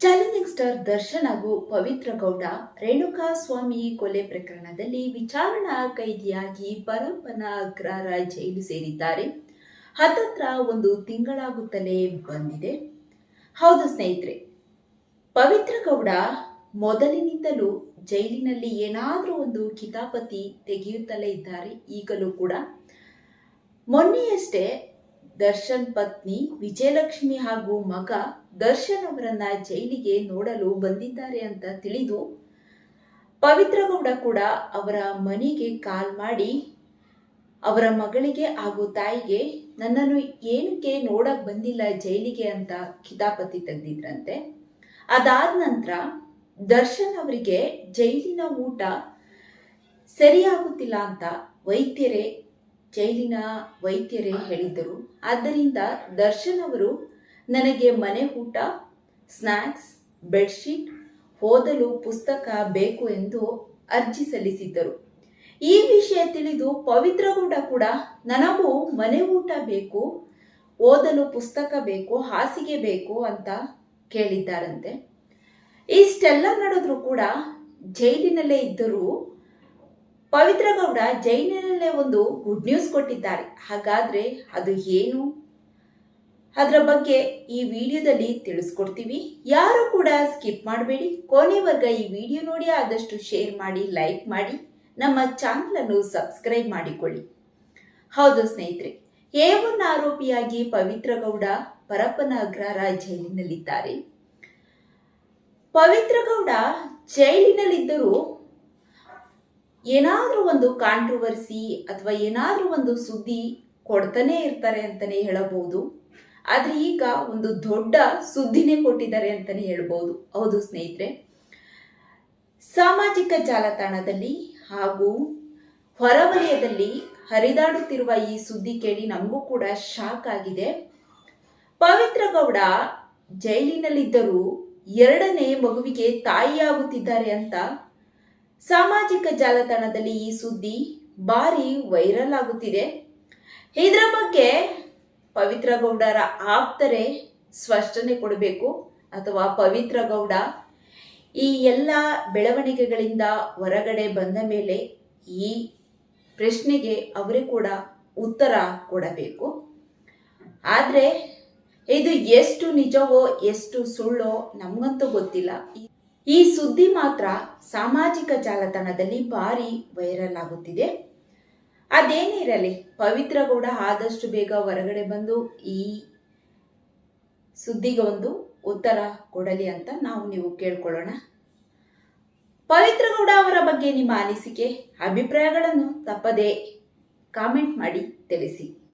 Challenging star Darshan ಹಾಗೂ ಪವಿತ್ರ ಗೌಡ, ರೇಣುಕಾ ಸ್ವಾಮಿ ಕೊಲೆ ಪ್ರಕರಣದಲ್ಲಿ ವಿಚಾರಣಾ ಕೈದಿಯಾಗಿ ಪರಂಪನ ಅಗ್ರಹಾರ ಜೈಲು ಸೇರಿದ್ದಾರೆ. ಹತ್ತತ್ರ ಒಂದು ತಿಂಗಳಾಗುತ್ತಲೇ ಬಂದಿದೆ. ಹೌದು ಸ್ನೇಹಿತರೆ, ಪವಿತ್ರ ಗೌಡ ಮೊದಲಿನಿಂದಲೂ ಜೈಲಿನಲ್ಲಿ ಏನಾದರೂ ಒಂದು ಕಿತಾಪತಿ ತೆಗೆಯುತ್ತಲೇ ಇದ್ದಾರೆ ಈಗಲೂ ಕೂಡ. ಮೊನ್ನೆಯಷ್ಟೇ ದರ್ಶನ್ ಪತ್ನಿ ವಿಜಯಲಕ್ಷ್ಮಿ ಹಾಗೂ ಮಗ ದರ್ಶನ್ ಅವರನ್ನ ಜೈಲಿಗೆ ನೋಡಲು ಬಂದಿದ್ದಾರೆ ಅಂತ ತಿಳಿದು ಪವಿತ್ರ ಗೌಡ ಕೂಡ ಅವರ ಮನೆಗೆ ಕಾಲ್ ಮಾಡಿ, ಅವರ ಮಗಳಿಗೆ ಹಾಗೂ ತಾಯಿಗೆ ನನ್ನನ್ನು ಏನಕ್ಕೆ ನೋಡಕ್ ಬಂದಿಲ್ಲ ಜೈಲಿಗೆ ಅಂತ ಕಿತಾಪತಿ ತೆಗೆದಿದ್ರಂತೆ. ಅದಾದ ನಂತರ ದರ್ಶನ್ ಅವರಿಗೆ ಜೈಲಿನ ಊಟ ಸರಿಯಾಗುತ್ತಿಲ್ಲ ಅಂತ ವೈದ್ಯರೇ ಜೈಲಿನ ವೈದ್ಯರೇ ಹೇಳಿದ್ದರು. ಆದ್ದರಿಂದ ದರ್ಶನ್ ಅವರು ನನಗೆ ಮನೆ ಊಟ ಸ್ನ್ಯಾಕ್ಸ್ ಬೆಡ್ಶೀಟ್, ಓದಲು ಪುಸ್ತಕ ಬೇಕು ಎಂದು ಅರ್ಜಿ ಸಲ್ಲಿಸಿದ್ದರು. ಈ ವಿಷಯ ತಿಳಿದು ಪವಿತ್ರಗೌಡ ಕೂಡ ನನಗೂ ಮನೆ ಊಟ ಬೇಕು, ಓದಲು ಪುಸ್ತಕ ಬೇಕು, ಹಾಸಿಗೆ ಬೇಕು ಅಂತ ಕೇಳಿದ್ದಾರಂತೆ. ಇಷ್ಟೆಲ್ಲ ನಡೆದ್ರೂ ಕೂಡ ಜೈಲಿನಲ್ಲೇ ಇದ್ದರೂ ಪವಿತ್ರ ಗೌಡ ಜೈಲಿನಲ್ಲೇ ಒಂದು ಗುಡ್ ನ್ಯೂಸ್ ಕೊಟ್ಟಿದ್ದಾರೆ. ಹಾಗಾದ್ರೆ ಅದು ಏನು? ಅದರ ಬಗ್ಗೆ ಈ ವಿಡಿಯೋದಲ್ಲಿ ತಿಳಿಸ್ಕೊಡ್ತೀವಿ. ಯಾರು ಕೂಡ ಸ್ಕಿಪ್ ಮಾಡಬೇಡಿ. ಕೊನೆವರ್ಗ ಈ ವಿಡಿಯೋ ನೋಡಿ ಆದಷ್ಟು ಶೇರ್ ಮಾಡಿ ಲೈಕ್ ಮಾಡಿ. ನಮ್ಮ ಚಾನಲ್ ಅನ್ನು ಸಬ್ಸ್ಕ್ರೈಬ್ ಮಾಡಿಕೊಳ್ಳಿ. ಹೌದು ಸ್ನೇಹಿತರೆ ಏವನ್ ಆರೋಪಿಯಾಗಿ ಪವಿತ್ರ ಗೌಡ ಪರಪ್ಪನ ಅಗ್ರಹಾರ ಜೈಲಿನಲ್ಲಿದ್ದಾರೆ. ಪವಿತ್ರ ಗೌಡ ಜೈಲಿನಲ್ಲಿದ್ದರೂ ಏನಾದರೂ ಒಂದು ಕಾಂಟ್ರವರ್ಸಿ ಅಥವಾ ಏನಾದರೂ ಒಂದು ಸುದ್ದಿ ಕೊಡ್ತಾನೆ ಇರ್ತಾರೆ ಅಂತಲೇ ಹೇಳಬಹುದು. ಆದರೆ ಈಗ ಒಂದು ದೊಡ್ಡ ಸುದ್ದಿನೇ ಕೊಟ್ಟಿದ್ದಾರೆ ಅಂತಲೇ ಹೇಳ್ಬೋದು ಹೌದು ಸ್ನೇಹಿತರೆ. ಸಾಮಾಜಿಕ ಜಾಲತಾಣದಲ್ಲಿ ಹಾಗೂ ಹೊರವಲಯದಲ್ಲಿ ಹರಿದಾಡುತ್ತಿರುವ ಈ ಸುದ್ದಿ ಕೇಳಿ ನಮಗೂ ಕೂಡ ಶಾಕ್ ಆಗಿದೆ. ಪವಿತ್ರ ಗೌಡ ಜೈಲಿನಲ್ಲಿದ್ದರೂ ಎರಡನೇ ಮಗುವಿಗೆ ತಾಯಿಯಾಗುತ್ತಿದ್ದಾರೆ ಅಂತ ಸಾಮಾಜಿಕ ಜಾಲತಾಣದಲ್ಲಿ ಈ ಸುದ್ದಿ ಭಾರಿ ವೈರಲ್ ಆಗುತ್ತಿದೆ. ಇದರ ಬಗ್ಗೆ ಪವಿತ್ರ ಗೌಡರ ಆಪ್ತರೆ ಸ್ಪಷ್ಟನೆ ಕೊಡಬೇಕು ಅಥವಾ ಪವಿತ್ರ ಗೌಡ ಈ ಎಲ್ಲ ಬೆಳವಣಿಗೆಗಳಿಂದ ಹೊರಗಡೆ ಬಂದ ಮೇಲೆ ಈ ಪ್ರಶ್ನೆಗೆ ಅವರೇ ಕೂಡ ಉತ್ತರ ಕೊಡಬೇಕು. ಆದರೆ ಇದು ಎಷ್ಟು ನಿಜವೋ, ಎಷ್ಟು ಸುಳ್ಳೋ ನಮಗಂತೂ ಗೊತ್ತಿಲ್ಲ. ಈ ಸುದ್ದಿ ಮಾತ್ರ ಸಾಮಾಜಿಕ ಜಾಲತಾಣದಲ್ಲಿ ಭಾರಿ ವೈರಲ್ ಆಗುತ್ತಿದೆ. ಅದೇನಿರಲಿ ಪವಿತ್ರ ಗೌಡ ಆದಷ್ಟು ಬೇಗ ಹೊರಗಡೆ ಬಂದು ಈ ಸುದ್ದಿಗೆ ಒಂದು ಉತ್ತರ ಕೊಡಲಿ ಅಂತ ನಾವು ನೀವು ಕೇಳ್ಕೊಳ್ಳೋಣ. ಪವಿತ್ರ ಗೌಡ ಅವರ ಬಗ್ಗೆ ನಿಮ್ಮ ಅನಿಸಿಕೆ, ಅಭಿಪ್ರಾಯಗಳನ್ನು ತಪ್ಪದೇ ಕಾಮೆಂಟ್ ಮಾಡಿ ತಿಳಿಸಿ.